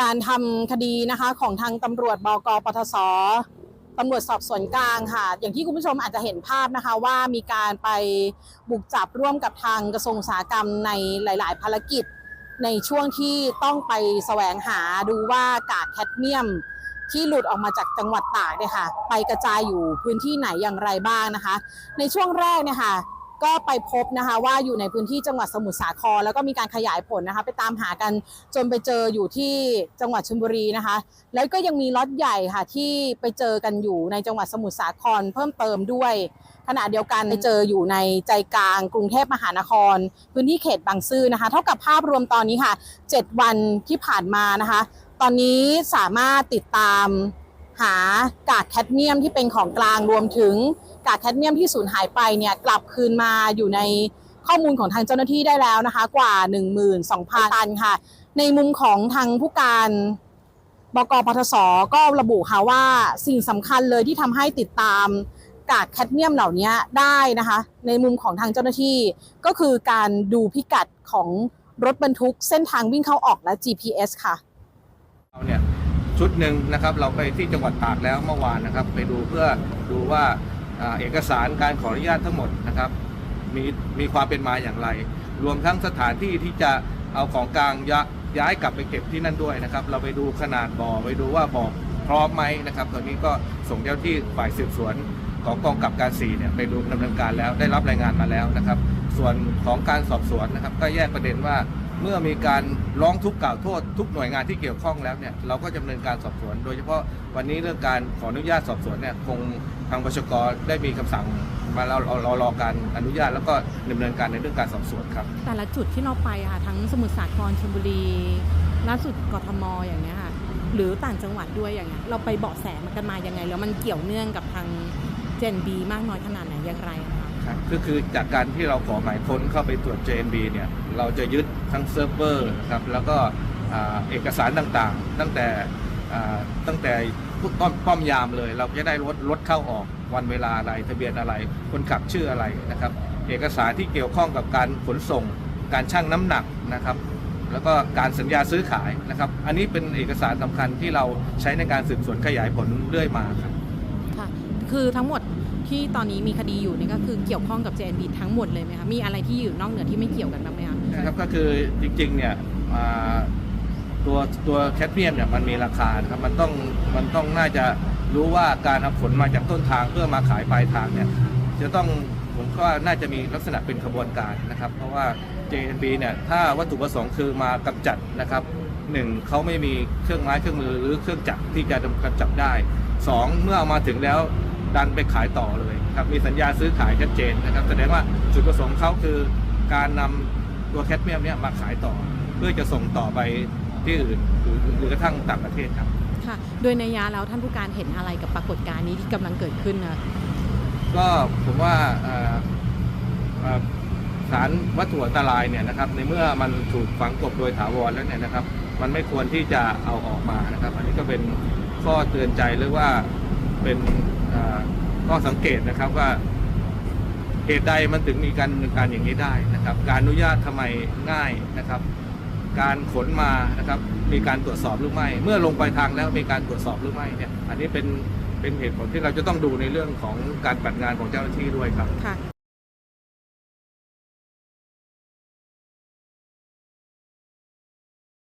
การทำคดีนะคะของทางตำรวจบกปทศตำรวจสอบสวนกลางค่ะ อย่างที่คุณผู้ชมอาจจะเห็นภาพนะคะว่ามีการไปบุกจับร่วมกับทางกระทรวงอุตสาหกรรมในหลาย ๆ ภารกิจ ในช่วงที่ต้องไปแสวงหาดูว่ากากแคดเมียม ที่หลุดออกมาจากจังหวัดตากเนี่ยค่ะ ไปกระจายอยู่พื้นที่ไหนอย่างไรบ้างนะคะ ในช่วงแรกเนี่ยค่ะ ก็ไปพบนะคะว่าอยู่ในพื้นที่จังหวัดสมุทรสาคร แล้วก็มีการขยายผลนะคะ ไปตามหากันจนไปเจออยู่ที่จังหวัดชลบุรีนะคะ แล้วก็ยังมีล็อตใหญ่ค่ะที่ไปเจอกันอยู่ในจังหวัดสมุทรสาครเพิ่มเติมด้วยขณะเดียวกันไปเจออยู่ในใจกลางกรุงเทพมหานคร พื้นที่เขตบางซื่อนะคะ เท่ากับภาพรวมตอนนี้ค่ะ 7 วันที่ผ่านมานะคะ ตอนนี้สามารถติดตาม หากากแคดเมียมที่เป็นของกลางรวมถึงกากแคดเมียมที่สูญหายไปเนี่ยกลับคืนมาอยู่ในข้อมูลของทางเจ้าหน้าที่ได้แล้วนะคะ กว่า 12,000 ตันค่ะ ในมุมของทางผู้การบกปทศก็ระบุค่ะว่าสิ่งสำคัญเลยที่ทำให้ติดตามกากแคดเมียมเหล่านี้ได้นะคะ ในมุมของทางเจ้าหน้าที่ ก็คือการดูพิกัดของรถบรรทุกเส้นทางวิ่งเข้าออกและ GPS ค่ะเราเนี่ย ชุดหนึ่งนะครับ เราไปที่จังหวัดตากแล้วเมื่อวานนะครับ ไปดูเพื่อดูว่าเอกสารการขออนุญาตทั้งหมดนะครับมีมีความเป็นมาอย่างไร รวมทั้งสถานที่ที่จะเอาของกลางยย้ายกลับไปเก็บที่นั่นด้วยนะครับ เราไปดูขนาดบ่อไปดูว่าบ่อพร้อมไหมนะครับ ตอนนี้ก็ส่งเจ้าที่ฝ่ายสืบสวนของกองกับการ4เนี่ยไปดูดำเนินการแล้วได้รับรายงานมาแล้วนะครับ ส่วนของการสอบสวนนะครับ ก็แยกประเด็นว่า เมื่อมีการร้องทุกข์กล่าวโทษทุกหน่วยงานที่เกี่ยวข้องแล้วเนี่ยเราก็จะดำเนินการสอบสวน โดยเฉพาะวันนี้เรื่องการขออนุญาตสอบสวนเนี่ยคงทางบชกได้มีคำสั่งมาเราเราเรารอการอนุญาตแล้วก็ดำเนินการในเรื่องการสอบสวนครับ แต่ละจุดที่เราไปอะค่ะทั้งสมุทรสาครชลบุรีล่าสุดกทมอย่างเงี้ยค่ะหรือต่างจังหวัดด้วยอย่างเงี้ยเราไปเบาะแสมันกันมายังไง แล้วมันเกี่ยวเนื่องกับทางเจนบีมากน้อยขนาดไหนอย่างไรอะคะ ครับก็คือจากการที่เราขอหมายค้นเข้าไปตรวจ JNB เนี่ย เราจะยึดทั้งเซิร์ฟเวอร์นะครับแล้วก็เอกสารต่างๆ ตั้งแต่ตั้งแต่ป้อมป้อมยามเลย เราจะได้รถรถเข้าออกวันเวลาอะไรทะเบียนอะไร คนขับชื่ออะไรนะครับ เอกสารที่เกี่ยวข้องกับการขนส่ง การชั่งน้ำหนักนะครับ แล้วก็การสัญญาซื้อขายนะครับ อันนี้เป็นเอกสารสำคัญที่เราใช้ในการสืบสวนขยายผลเรื่อยมาครับค่ะคือทั้งหมด ที่ตอนนี้มีคดีอยู่เนี่ยก็คือเกี่ยวข้องกับ JNB ทั้งหมดเลยไหมคะมีอะไรที่อยู่นอกเหนือที่ไม่เกี่ยวกันบ้างไหมคะนะครับก็คือจริงๆเนี่ยตัวตัวแคดเมียมเนี่ยมันมีราคาครับมันต้องมันต้องน่าจะรู้ว่าการเอาผลมาจากต้นทางเพื่อมาขายปลายทางเนี่ยจะต้องผมก็น่าจะมีลักษณะเป็นขบวนการนะครับ เพราะว่า JNB เนี่ยถ้าวัตถุประสงค์คือมากำจัดนะครับหนึ่งเขาไม่มีเครื่องไม้เครื่องมือหรือเครื่องจักรที่จะกำจัดได้สองเมื่อเอามาถึงแล้ว ดันไปขายต่อเลยครับมีสัญญาซื้อขายชัดเจนนะครับ แสดงว่าจุดประสงค์เขาคือการนำตัวแคดเมียมเนี่ยมาขายต่อ เพื่อจะส่งต่อไปที่อื่นหรือหรือกระทั่งต่างประเทศครับค่ะ โดยในยยะแล้วท่านผู้การเห็นอะไรกับปรากฏการณ์นี้ที่กำลังเกิดขึ้นนะก็ผมว่าเอ่อเอ่อสารวัตถุอันตรายเนี่ยนะครับในเมื่อมันถูกฝังกลบโดยถาวรแล้วเนี่ยนะครับ มันไม่ควรที่จะเอาออกมานะครับ อันนี้ก็เป็นข้อเตือนใจหรือว่าเป็น ก็สังเกตนะครับว่าเหตุใดมันถึงมีการดำเนินการอย่างนี้ได้นะครับ การอนุญาตทำไมง่ายนะครับ การขนมานะครับมีการตรวจสอบหรือไม่ เมื่อลงไปทางแล้วมีการตรวจสอบหรือไม่เนี่ยอันนี้เป็นเป็นเหตุผลที่เราจะต้องดูในเรื่องของการปฏิบัติงานของเจ้าหน้าที่ด้วยครับ